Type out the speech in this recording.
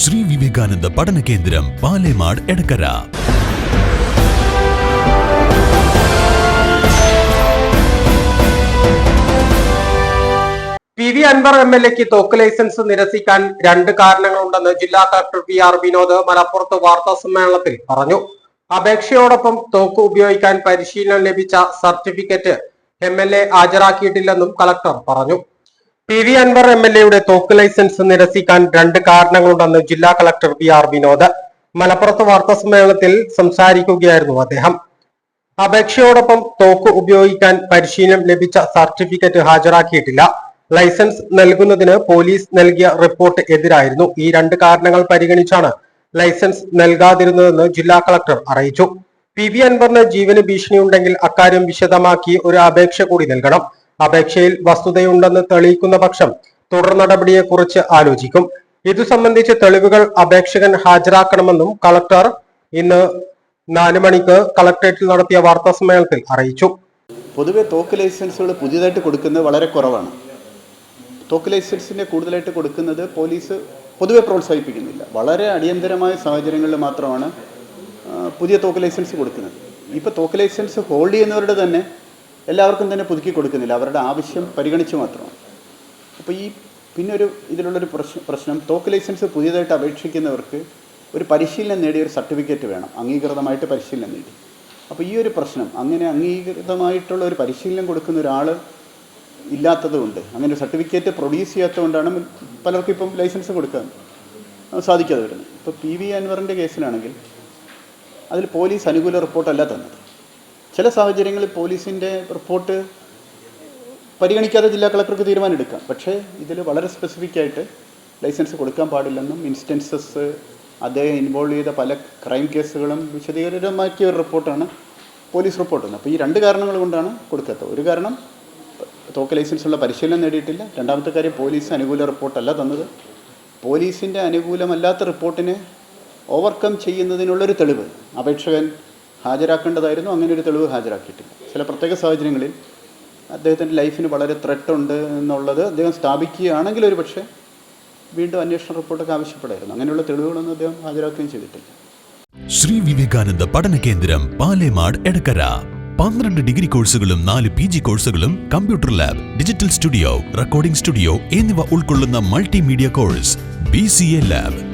Shri Vivekananda പഠന കേന്ദ്രം Palemad Edakkara. P V Anvar M L എക്ക് തോക്ക് ലൈസൻസ് നിരസിക്കാൻ രണ്ട് കാരണങ്ങളുണ്ടെന്ന് ജില്ലാ കളക്ടർ പി ആർ വിനോദ് മലപ്പുറത്ത് വാർത്താ സമ്മേളനത്തിൽ പറഞ്ഞു. അപേക്ഷയോടൊപ്പം തോക്ക് ഉപയോഗിക്കാൻ പരിശീലനം ലഭിച്ച സർട്ടിഫിക്കറ്റ് എം എൽ എ ഹാജരാക്കിയിട്ടില്ലെന്നും കളക്ടർ പറഞ്ഞു. P V Anvar M L എയുടെ തോക്ക് ലൈസൻസ് നിരസിക്കാൻ രണ്ട് കാരണങ്ങളുണ്ടെന്ന് ജില്ലാ കളക്ടർ പി ആർ വിനോദ്. മലപ്പുറത്ത് വാർത്താ സമ്മേളനത്തിൽ സംസാരിക്കുകയായിരുന്നു അദ്ദേഹം. അപേക്ഷയോടൊപ്പം തോക്ക് ഉപയോഗിക്കാൻ പരിശീലനം ലഭിച്ച സർട്ടിഫിക്കറ്റ് ഹാജരാക്കിയിട്ടില്ല. ലൈസൻസ് നൽകുന്നതിന് പോലീസ് നൽകിയ റിപ്പോർട്ട് എതിരായിരുന്നു. ഈ രണ്ട് കാരണങ്ങൾ പരിഗണിച്ചാണ് ലൈസൻസ് നൽകാതിരുന്നതെന്ന് ജില്ലാ കളക്ടർ അറിയിച്ചു. പി വി അൻവറിന് ജീവന് ഭീഷണിയുണ്ടെങ്കിൽ അക്കാര്യം വിശദമാക്കി ഒരു അപേക്ഷ കൂടി നൽകണം. അപേക്ഷയിൽ വസ്തുതയുണ്ടെന്ന് തെളിയിക്കുന്ന പക്ഷം തുടർ നടപടിയെക്കുറിച്ച് ആലോചിക്കും. ഇതു സംബന്ധിച്ച് തെളിവുകൾ അപേക്ഷകൻ ഹാജരാക്കണമെന്നും കളക്ടർ ഇന്ന് നാല് മണിക്ക് കളക്ടറേറ്റിൽ നടത്തിയ വാർത്താ സമ്മേളനത്തിൽ അറിയിച്ചു. പൊതുവെ തോക്ക് ലൈസൻസുകൾ പുതിയതായിട്ട് കൊടുക്കുന്നത് വളരെ കുറവാണ്. തോക്ക് ലൈസൻസിന്റെ കൂടുതലായിട്ട് കൊടുക്കുന്നത് പോലീസ് പൊതുവെ പ്രോത്സാഹിപ്പിക്കുന്നില്ല. വളരെ അടിയന്തരമായ സാഹചര്യങ്ങളിൽ മാത്രമാണ് പുതിയ തോക്ക് ലൈസൻസ് കൊടുക്കുന്നത്. ഇപ്പോൾ തോക്ക് ലൈസൻസ് ഹോൾഡ് ചെയ്യുന്നവരുടെ തന്നെ എല്ലാവർക്കും തന്നെ പുതുക്കി കൊടുക്കുന്നില്ല. അവരുടെ ആവശ്യം പരിഗണിച്ച് മാത്രം. അപ്പോൾ ഈ പിന്നെ ഒരു ഇതിലുള്ളൊരു പ്രശ്നം പ്രശ്നം തോക്ക് ലൈസൻസ് പുതിയതായിട്ട് അപേക്ഷിക്കുന്നവർക്ക് ഒരു പരിശീലനം നേടിയ ഒരു സർട്ടിഫിക്കറ്റ് വേണം. അംഗീകൃതമായിട്ട് പരിശീലനം നേടി. അപ്പോൾ ഈ ഒരു പ്രശ്നം അങ്ങനെ അംഗീകൃതമായിട്ടുള്ള ഒരു പരിശീലനം കൊടുക്കുന്ന ഒരാൾ ഇല്ലാത്തതുകൊണ്ട് അങ്ങനെ ഒരു സർട്ടിഫിക്കറ്റ് പ്രൊഡ്യൂസ് ചെയ്യാത്തതുകൊണ്ടാണ് പലർക്കും ഇപ്പം ലൈസൻസ് കൊടുക്കാൻ സാധിക്കാതെ വരുന്നത്. ഇപ്പോൾ പി വി അൻവറിന്റെ കേസിലാണെങ്കിൽ അതിൽ പോലീസ് അനുകൂല റിപ്പോർട്ടല്ല തന്നത്. ചില സാഹചര്യങ്ങളിൽ പോലീസിന്റെ റിപ്പോർട്ട് പരിഗണിക്കാതെ ജില്ലാ കളക്ടർക്ക് തീരുമാനമെടുക്കാം. പക്ഷേ ഇതിൽ വളരെ സ്പെസിഫിക് ആയിട്ട് ലൈസൻസ് കൊടുക്കാൻ പാടില്ലെന്നും ഇൻസ്റ്റൻസസ് അദ്ദേഹം ഇൻവോൾവ് ചെയ്ത പല ക്രൈം കേസുകളും വിശദീകരമാക്കിയ ഒരു റിപ്പോർട്ടാണ് പോലീസ് റിപ്പോർട്ട് അപ്പോൾ ഈ രണ്ട് കാരണങ്ങൾ കൊണ്ടാണ് കൊടുക്കാത്തത് ഒരു കാരണം തോക്ക് ലൈസൻസുള്ള പരിശീലനം നേടിയിട്ടില്ല. രണ്ടാമത്തെ കാര്യം പോലീസ് അനുകൂല റിപ്പോർട്ടല്ല തന്നത്. പോലീസിന്റെ അനുകൂലമല്ലാത്ത റിപ്പോർട്ടിനെ ഓവർകം ചെയ്യുന്നതിനുള്ളൊരു തെളിവ് അപേക്ഷകൻ ഹാജരാക്കേണ്ടതായിരുന്നു. അങ്ങനെ ഒരു തെളിവ് ഹാജരാക്കിയിട്ടില്ല. ചില പ്രത്യേക സാഹചര്യങ്ങളിൽ അദ്ദേഹത്തിന്റെ ലൈഫിന് വളരെ ത്രെട്ട് ഉണ്ട് എന്നുള്ളത് അദ്ദേഹം സ്ഥാപിക്കുകയാണെങ്കിൽ ഒരു പക്ഷേ വീണ്ടും അന്വേഷണ റിപ്പോർട്ടൊക്കെ ആവശ്യപ്പെടായിരുന്നു. അങ്ങനെയുള്ള തെളിവുകളൊന്നും അദ്ദേഹം ഹാജരാക്കുകയും ചെയ്തിട്ടില്ല. ശ്രീ വിവേകാനന്ദ പഠന കേന്ദ്രം പാലേമാട് എടക്കര. പന്ത്രണ്ട് ഡിഗ്രി കോഴ്സുകളും നാല് പി ജി കോഴ്സുകളും computer lab digital studio recording studio എന്നിവ ഉൾക്കൊള്ളുന്ന multimedia course B C A lab.